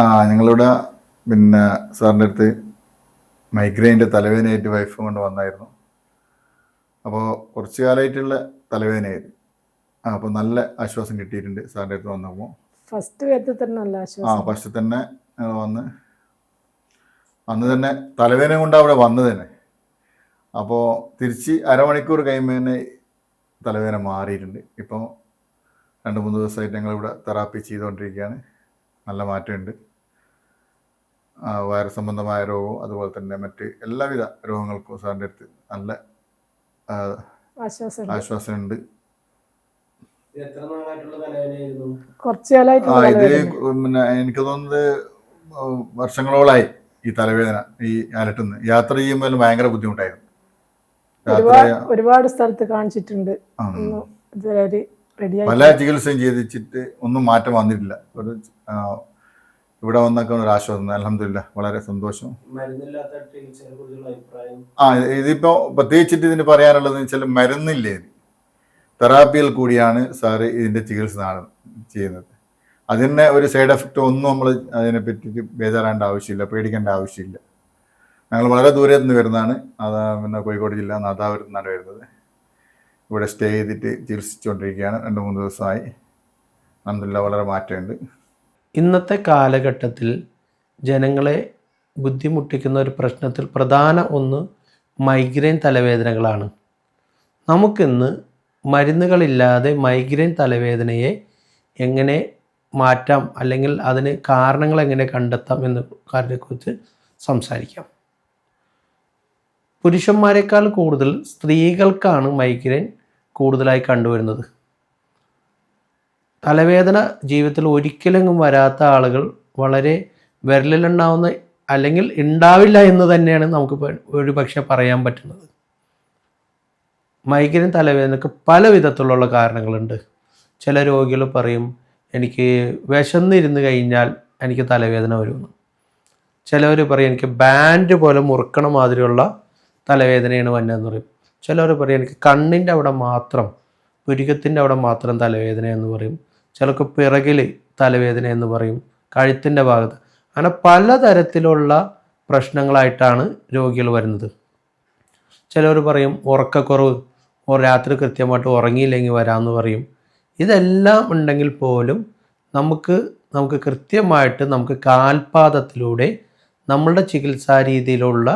ആ ഞങ്ങളിവിടെ പിന്നെ സാറിന്റെ അടുത്ത് മൈഗ്രെയിന്റെ തലവേദനയായിട്ട് വൈഫ് കൊണ്ട് വന്നായിരുന്നു. അപ്പോൾ കുറച്ച് കാലമായിട്ടുള്ള തലവേദനയായിരുന്നു. ആ അപ്പോൾ നല്ല ആശ്വാസം കിട്ടിയിട്ടുണ്ട് സാറിന്റെ അടുത്ത് വന്നപ്പോൾ ഫസ്റ്റ് വേദത്തിൽ തന്നെ നല്ല ആശ്വാസം. ആ ഫസ്റ്റ് തന്നെ ഞങ്ങൾ വന്ന്. അന്ന് തന്നെ തലവേദന കൊണ്ട് അവിടെ വന്നത് തന്നെ. അപ്പോൾ തിരിച്ച് അരമണിക്കൂർ കഴിയുമ്പോൾ തന്നെ തലവേദന മാറിയിട്ടുണ്ട്. ഇപ്പോൾ രണ്ട് മൂന്ന് ദിവസമായിട്ട് ഞങ്ങളിവിടെ തെറാപ്പി ചെയ്തുകൊണ്ടിരിക്കുകയാണ്. നല്ല മാറ്റമുണ്ട്. വൈറസ് വയറ് സംബന്ധമായ രോഗവും അതുപോലെ തന്നെ മറ്റ് എല്ലാവിധ രോഗങ്ങൾക്കും സാറിന്റെ അടുത്ത് നല്ല ആശ്വാസമുണ്ട്. ഇത് പിന്നെ എനിക്ക് തോന്നുന്നത് വർഷങ്ങളോളായി ഈ തലവേദന ഈ അലട്ടുന്ന യാത്ര ചെയ്യുമ്പോൾ ഭയങ്കര ബുദ്ധിമുട്ടായിരുന്നു. ഒരുപാട് സ്ഥലത്ത് കാണിച്ചിട്ടുണ്ട്. ഇതുവരെ പല ചികിത്സയും ചെയ്തിട്ട് ഒന്നും മാറ്റം വന്നിട്ടില്ല. ഒരു ഇവിടെ വന്നൊക്കെ ഒരു ആശ്വാസം. അലഹമില്ല വളരെ സന്തോഷം. ആ ഇതിപ്പോ പ്രത്യേകിച്ചിട്ട് ഇതിന് പറയാനുള്ളത് വെച്ചാൽ മരുന്നില്ലേ. തെറാപ്പിയിൽ കൂടിയാണ് സാറ് ഇതിന്റെ ചികിത്സ ചെയ്യുന്നത്. അതിന് ഒരു സൈഡ് എഫക്റ്റ് ഒന്നും നമ്മൾ അതിനെ പറ്റി ബേജാറാവേണ്ട ആവശ്യമില്ല പേടിക്കേണ്ട ആവശ്യമില്ല. ഞങ്ങൾ വളരെ ദൂരെ നിന്ന് വരുന്നതാണ്. അത് പിന്നെ കോഴിക്കോട് ജില്ല നാദാപുരത്ത് നിന്നാണ് വരുന്നത്. ഇവിടെ സ്റ്റേ ചെയ്തിട്ട് ചികിത്സിച്ചുകൊണ്ടിരിക്കുകയാണ്. രണ്ട് മൂന്ന് ദിവസമായി. അലഹമില്ല വളരെ മാറ്റമുണ്ട്. ഇന്നത്തെ കാലഘട്ടത്തിൽ ജനങ്ങളെ ബുദ്ധിമുട്ടിക്കുന്ന ഒരു പ്രശ്നത്തിൽ പ്രധാന ഒന്ന് മൈഗ്രെയിൻ തലവേദനകളാണ്. നമുക്കിന്ന് മരുന്നുകളില്ലാതെ മൈഗ്രെയിൻ തലവേദനയെ എങ്ങനെ മാറ്റാം? അല്ലെങ്കിൽ അതിന് കാരണങ്ങൾ എങ്ങനെ കണ്ടെത്താം എന്ന കാര്യത്തെക്കുറിച്ച് സംസാരിക്കാം. പുരുഷന്മാരെക്കാൾ കൂടുതൽ സ്ത്രീകൾക്കാണ് മൈഗ്രെയിൻ കൂടുതലായി കണ്ടുവരുന്നത്. തലവേദന ജീവിതത്തിൽ ഒരിക്കലെങ്കിലും വരാത്ത ആളുകൾ വളരെ വിരലിലുണ്ടാവുന്ന അല്ലെങ്കിൽ ഉണ്ടാവില്ല എന്ന് തന്നെയാണ് നമുക്ക് ഒരു പക്ഷേ പറയാൻ പറ്റുന്നത്. മൈഗ്രെയിൻ തലവേദനക്ക് പല വിധത്തിലുള്ള കാരണങ്ങളുണ്ട്. ചില രോഗികൾ പറയും എനിക്ക് വിശന്നിരുന്ന് കഴിഞ്ഞാൽ എനിക്ക് തലവേദന വരുമെന്ന്. ചിലവർ പറയും എനിക്ക് ബാൻഡ് പോലെ മുറുക്കണ മാതിരിയുള്ള തലവേദനയാണ് വന്നതെന്ന് പറയും. ചിലവർ പറയും എനിക്ക് കണ്ണിന്റെ അവിടെ മാത്രം പുരികത്തിന്റെ അവിടെ മാത്രം തലവേദന എന്ന് പറയും. ചിലർക്ക് പിറകിൽ തലവേദന എന്ന് പറയും കഴുത്തിന്റെ ഭാഗത്ത്. അങ്ങനെ പലതരത്തിലുള്ള പ്രശ്നങ്ങളായിട്ടാണ് രോഗികൾ വരുന്നത്. ചിലർ പറയും ഉറക്കക്കുറവ് രാത്രി കൃത്യമായിട്ട് ഉറങ്ങിയില്ലെങ്കിൽ വരാമെന്ന് പറയും. ഇതെല്ലാം ഉണ്ടെങ്കിൽ പോലും നമുക്ക് നമുക്ക് കൃത്യമായിട്ട് നമുക്ക് കാൽപാദത്തിലൂടെ നമ്മളുടെ ചികിത്സാ രീതിയിലുള്ള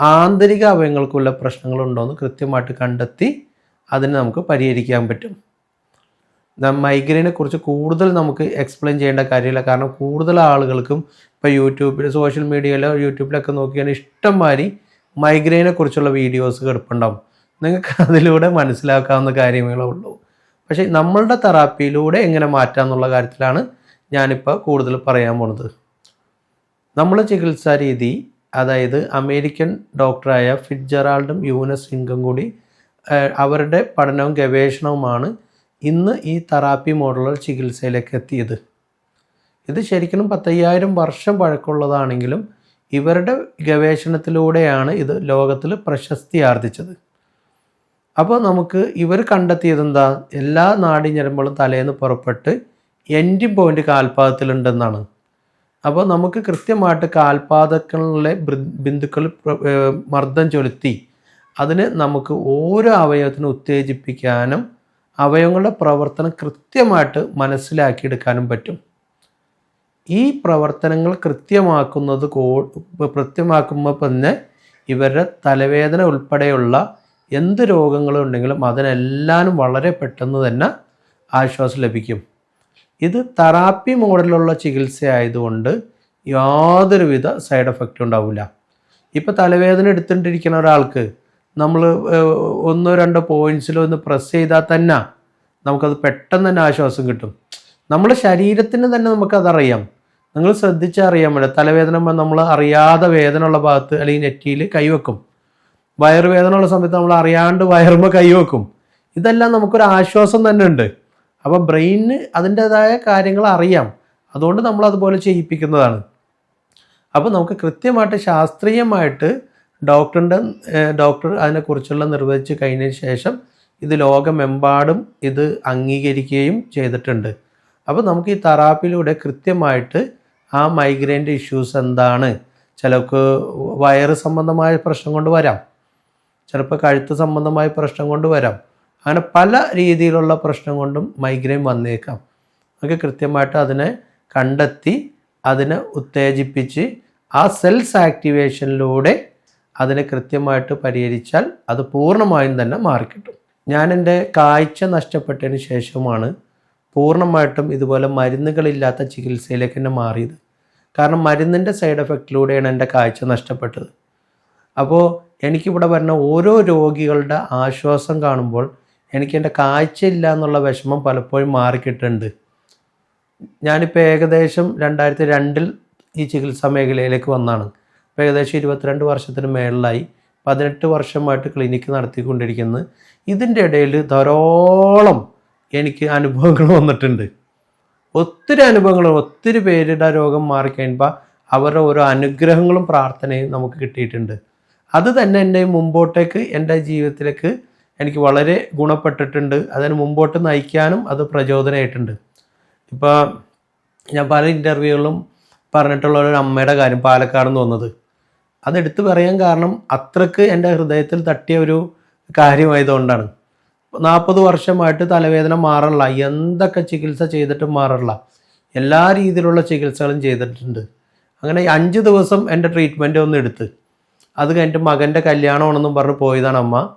ആന്തരിക അവയവങ്ങൾക്കുള്ള പ്രശ്നങ്ങളുണ്ടോ എന്ന് കൃത്യമായിട്ട് കണ്ടെത്തി അതിനെ നമുക്ക് പരിഹരിക്കാൻ പറ്റും. മൈഗ്രെയിനെ കുറിച്ച് കൂടുതൽ നമുക്ക് എക്സ്പ്ലെയിൻ ചെയ്യേണ്ട കാര്യമില്ല. കാരണം കൂടുതൽ ആളുകൾക്കും ഇപ്പോൾ യൂട്യൂബിൽ സോഷ്യൽ മീഡിയയിലോ യൂട്യൂബിലൊക്കെ നോക്കിയാൽ ഇഷ്ടംമാതിരി മൈഗ്രെയിനെ കുറിച്ചുള്ള വീഡിയോസ് കിടപ്പുണ്ടാവും നിങ്ങൾക്ക് അതിലൂടെ മനസ്സിലാക്കാവുന്ന കാര്യങ്ങളേ ഉള്ളൂ. പക്ഷേ നമ്മളുടെ തെറാപ്പിയിലൂടെ എങ്ങനെ മാറ്റാം എന്നുള്ള കാര്യത്തിലാണ് ഞാനിപ്പോൾ കൂടുതൽ പറയാൻ പോണത്. നമ്മളെ ചികിത്സാ രീതി അതായത് അമേരിക്കൻ ഡോക്ടറായ ഫിറ്റ്ജെറാൾഡും യൂനസ് ഇൻകം കൂടി അവരുടെ പഠനവും ഗവേഷണവുമാണ് ഇന്ന് ഈ തെറാപ്പി മോഡുലർ ചികിത്സയിലേക്ക് എത്തിയത്. ഇത് ശരിക്കും പത്തയ്യായിരം വർഷം പഴക്കമുള്ളതാണെങ്കിലും ഇവരുടെ ഗവേഷണത്തിലൂടെയാണ് ഇത് ലോകത്തിൽ പ്രശസ്തി ആർജിച്ചത്. അപ്പോൾ നമുക്ക് ഇവർ കണ്ടെത്തിയത് എന്താ എല്ലാ നാടിഞ്ഞരമ്പുകളും തലേന്ന് പുറപ്പെട്ട് എൻഡിങ് പോയിന്റ് കാൽപാദത്തിലുണ്ടെന്നാണ് അപ്പോൾ നമുക്ക് കൃത്യമായിട്ട് കാൽപാദങ്ങളിലെ ബിന്ദുക്കൾ മർദ്ദം ചൊലുത്തി അതിന് നമുക്ക് ഓരോ അവയവത്തിനും ഉത്തേജിപ്പിക്കാനും അവയവങ്ങളുടെ പ്രവർത്തനം കൃത്യമായിട്ട് മനസ്സിലാക്കിയെടുക്കാനും പറ്റും. ഈ പ്രവർത്തനങ്ങൾ കൃത്യമാക്കുന്നത് കോ കൃത്യമാക്കുമ്പോൾ തന്നെ ഇവരുടെ തലവേദന ഉൾപ്പെടെയുള്ള എന്ത് രോഗങ്ങളുണ്ടെങ്കിലും അതിനെല്ലാനും വളരെ പെട്ടെന്ന് തന്നെ ആശ്വാസം ലഭിക്കും. ഇത് തെറാപ്പി മോഡലുള്ള ചികിത്സ ആയതുകൊണ്ട് യാതൊരുവിധ സൈഡ് എഫക്റ്റും ഉണ്ടാവില്ല. ഇപ്പോൾ തലവേദന എടുത്തുകൊണ്ടിരിക്കുന്ന ഒരാൾക്ക് നമ്മൾ ഒന്നോ രണ്ടോ പോയിന്റ്സിലോ ഒന്ന് പ്രസ് ചെയ്താൽ തന്നെ നമുക്കത് പെട്ടെന്ന് തന്നെ ആശ്വാസം കിട്ടും. നമ്മുടെ ശരീരത്തിന് തന്നെ നമുക്കതറിയാം. നിങ്ങൾ ശ്രദ്ധിച്ചാൽ അറിയാൻ പറ്റും തലവേദന നമ്മൾ അറിയാതെ വേദന ഉള്ള ഭാഗത്ത് അല്ലെങ്കിൽ നെറ്റിയിൽ കൈവെക്കും വയറുവേദന ഉള്ള സമയത്ത് നമ്മൾ അറിയാണ്ട് വയറുമ്പോൾ കൈവെക്കും ഇതെല്ലാം നമുക്കൊരു ആശ്വാസം തന്നെ ഉണ്ട്. അപ്പോൾ ബ്രെയിനിന് അതിന്റെതായ കാര്യങ്ങൾ അറിയാം. അതുകൊണ്ട് നമ്മൾ അതുപോലെ ചെയ്യിപ്പിക്കുന്നതാണ്. അപ്പോൾ നമുക്ക് കൃത്യമായിട്ട് ശാസ്ത്രീയമായിട്ട് ഡോക്ടറിന്റെ ഡോക്ടർ അതിനെക്കുറിച്ചുള്ള നിർവചിച്ച് കഴിഞ്ഞതിന് ശേഷം ഇത് ലോകമെമ്പാടും ഇത് അംഗീകരിക്കുകയും ചെയ്തിട്ടുണ്ട്. അപ്പോൾ നമുക്ക് ഈ തെറാപ്പിയിലൂടെ കൃത്യമായിട്ട് ആ മൈഗ്രെയിന്റെ ഇഷ്യൂസ് എന്താണ്? ചിലർക്ക് വയറ് സംബന്ധമായ പ്രശ്നം കൊണ്ട് വരാം. ചിലപ്പോൾ കഴുത്ത് സംബന്ധമായ പ്രശ്നം കൊണ്ട് വരാം. അങ്ങനെ പല രീതിയിലുള്ള പ്രശ്നം കൊണ്ടും മൈഗ്രെയിൻ വന്നേക്കാം. നമുക്ക് കൃത്യമായിട്ട് അതിനെ കണ്ടെത്തി അതിനെ ഉത്തേജിപ്പിച്ച് ആ സെൽസ് ആക്ടിവേഷനിലൂടെ അതിനെ കൃത്യമായിട്ട് പരിഹരിച്ചാൽ അത് പൂർണമായും തന്നെ മാറിക്കിട്ടും ഞാൻ എന്റെ കാഴ്ച നഷ്ടപ്പെട്ടതിന് ശേഷമാണ് പൂർണമായിട്ടും ഇതുപോലെ മരുന്നുകളില്ലാത്ത ചികിത്സയിലേക്ക് തന്നെ മാറിയത്. കാരണം മരുന്നിന്റെ സൈഡ് എഫക്റ്റിലൂടെയാണ് എന്റെ കാഴ്ച നഷ്ടപ്പെട്ടത്. അപ്പോൾ എനിക്കിവിടെ വരുന്ന ഓരോ രോഗികളുടെ ആശ്വാസം കാണുമ്പോൾ എനിക്ക് എന്റെ കാഴ്ചയില്ല എന്നുള്ള വിഷമം പലപ്പോഴും മാറിക്കിട്ടുണ്ട്. ഞാനിപ്പോൾ ഏകദേശം രണ്ടായിരത്തി രണ്ടിൽ ഈ ചികിത്സാ മേഖലയിലേക്ക് വന്നാണ്. ഇപ്പോൾ ഏകദേശം ഇരുപത്തിരണ്ട് വർഷത്തിന് മേളിലായി പതിനെട്ട് വർഷമായിട്ട് ക്ലിനിക്ക് നടത്തിക്കൊണ്ടിരിക്കുന്നു. ഇതിന്റെ ഇടയിൽ ധാരാളം എനിക്ക് അനുഭവങ്ങൾ വന്നിട്ടുണ്ട്. ഒത്തിരി അനുഭവങ്ങൾ ഒത്തിരി പേരുടെ രോഗം മാറിക്കഴിയുമ്പോൾ അവരുടെ ഓരോ അനുഗ്രഹങ്ങളും പ്രാർത്ഥനയും നമുക്ക് കിട്ടിയിട്ടുണ്ട്. അത് തന്നെ എന്റെ മുമ്പോട്ടേക്ക് എന്റെ ജീവിതത്തിലേക്ക് എനിക്ക് വളരെ ഗുണപ്പെട്ടിട്ടുണ്ട്. അതിന് മുമ്പോട്ട് നയിക്കാനും അത് പ്രചോദനമായിട്ടുണ്ട്. ഇപ്പോൾ ഞാൻ പല ഇന്റർവ്യൂകളിലും പറഞ്ഞിട്ടുള്ള ഒരു അമ്മയുടെ കാര്യം പാലക്കാട് നിന്ന് വന്നത്. അതെടുത്ത് പറയാൻ കാരണം അത്രയ്ക്ക് എന്റെ ഹൃദയത്തിൽ തട്ടിയ ഒരു കാര്യമായതുകൊണ്ടാണ്. നാൽപ്പത് വർഷമായിട്ട് തലവേദന മാറണില്ല എന്തൊക്കെ ചികിത്സ ചെയ്തിട്ടും മാറണില്ല എല്ലാ രീതിയിലുള്ള ചികിത്സകളും ചെയ്തിട്ടുണ്ട്. അങ്ങനെ അഞ്ച് ദിവസം എന്റെ ട്രീറ്റ്മെന്റ് ഒന്ന് എടുത്ത്. അത് കഴിഞ്ഞിട്ട് മകന്റെ കല്യാണമാണെന്നും പറഞ്ഞ് പോയതാണ് അമ്മ.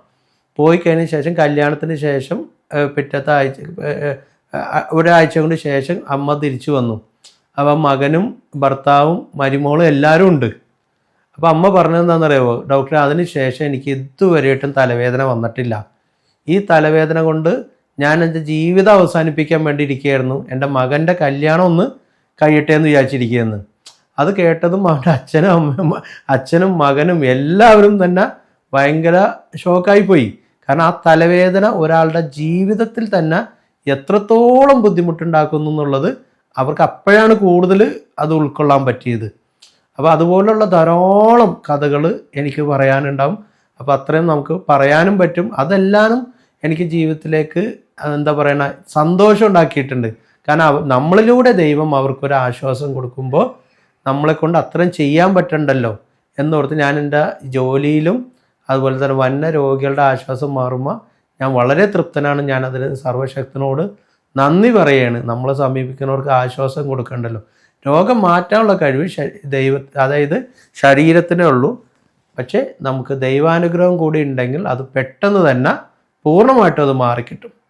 പോയി കഴിഞ്ഞ ശേഷം കല്യാണത്തിന് ശേഷം പിറ്റത്തെ ആഴ്ച ഒരാഴ്ച കൊണ്ട് ശേഷം അമ്മ തിരിച്ചു വന്നു. അപ്പം മകനും ഭർത്താവും മരുമോളും എല്ലാവരും ഉണ്ട്. അപ്പം അമ്മ പറഞ്ഞതെന്താണെന്നറിയാമോ ഡോക്ടറെ അതിന് ശേഷം എനിക്ക് ഇതുവരെയായിട്ടും തലവേദന വന്നിട്ടില്ല. ഈ തലവേദന കൊണ്ട് ഞാൻ എന്റെ ജീവിതം അവസാനിപ്പിക്കാൻ വേണ്ടി ഇരിക്കുകയായിരുന്നു എന്റെ മകന്റെ കല്യാണം ഒന്ന് കഴിയട്ടെ എന്ന് വിചാരിച്ചിരിക്കുകയെന്ന് അത് കേട്ടതും അവന്റെ അച്ഛനും അമ്മയും അച്ഛനും മകനും എല്ലാവരും തന്നെ ഭയങ്കര ഷോക്കായി പോയി കാരണം ആ തലവേദന ഒരാളുടെ ജീവിതത്തിൽ തന്നെ എത്രത്തോളം ബുദ്ധിമുട്ടുണ്ടാക്കുന്നു എന്നുള്ളത് അവർക്ക് അപ്പോഴാണ് കൂടുതൽ അത് ഉൾക്കൊള്ളാൻ പറ്റിയത്. അപ്പോൾ അതുപോലുള്ള ധാരാളം കഥകൾ എനിക്ക് പറയാനുണ്ടാവും. അപ്പോൾ അത്രയും നമുക്ക് പറയാനും പറ്റും. അതെല്ലാനും എനിക്ക് ജീവിതത്തിലേക്ക് എന്താ പറയണ സന്തോഷം ഉണ്ടാക്കിയിട്ടുണ്ട്. കാരണം നമ്മളിലൂടെ ദൈവം അവർക്കൊരു ആശ്വാസം കൊടുക്കുമ്പോൾ നമ്മളെ കൊണ്ട് അത്രയും ചെയ്യാൻ പറ്റണ്ടല്ലോ എന്നോർത്ത് ഞാൻ എന്റെ ജോലിയിലും അതുപോലെ തന്നെ വന്ന രോഗികളുടെ ആശ്വാസം മാറുമ്പോൾ ഞാൻ വളരെ തൃപ്തനാണ്. ഞാൻ അതിൽ സർവശക്തനോട് നന്ദി പറയാണ്. നമ്മളെ സമീപിക്കുന്നവർക്ക് ആശ്വാസം കൊടുക്കണ്ടല്ലോ. രോഗം മാറ്റാനുള്ള കഴിവ് ദൈവ അതായത് ശരീരത്തിനേ ഉള്ളൂ. പക്ഷേ നമുക്ക് ദൈവാനുഗ്രഹം കൂടി ഉണ്ടെങ്കിൽ അത് പെട്ടെന്ന് തന്നെ പൂർണമായിട്ടും അത് മാറിക്കിട്ടും.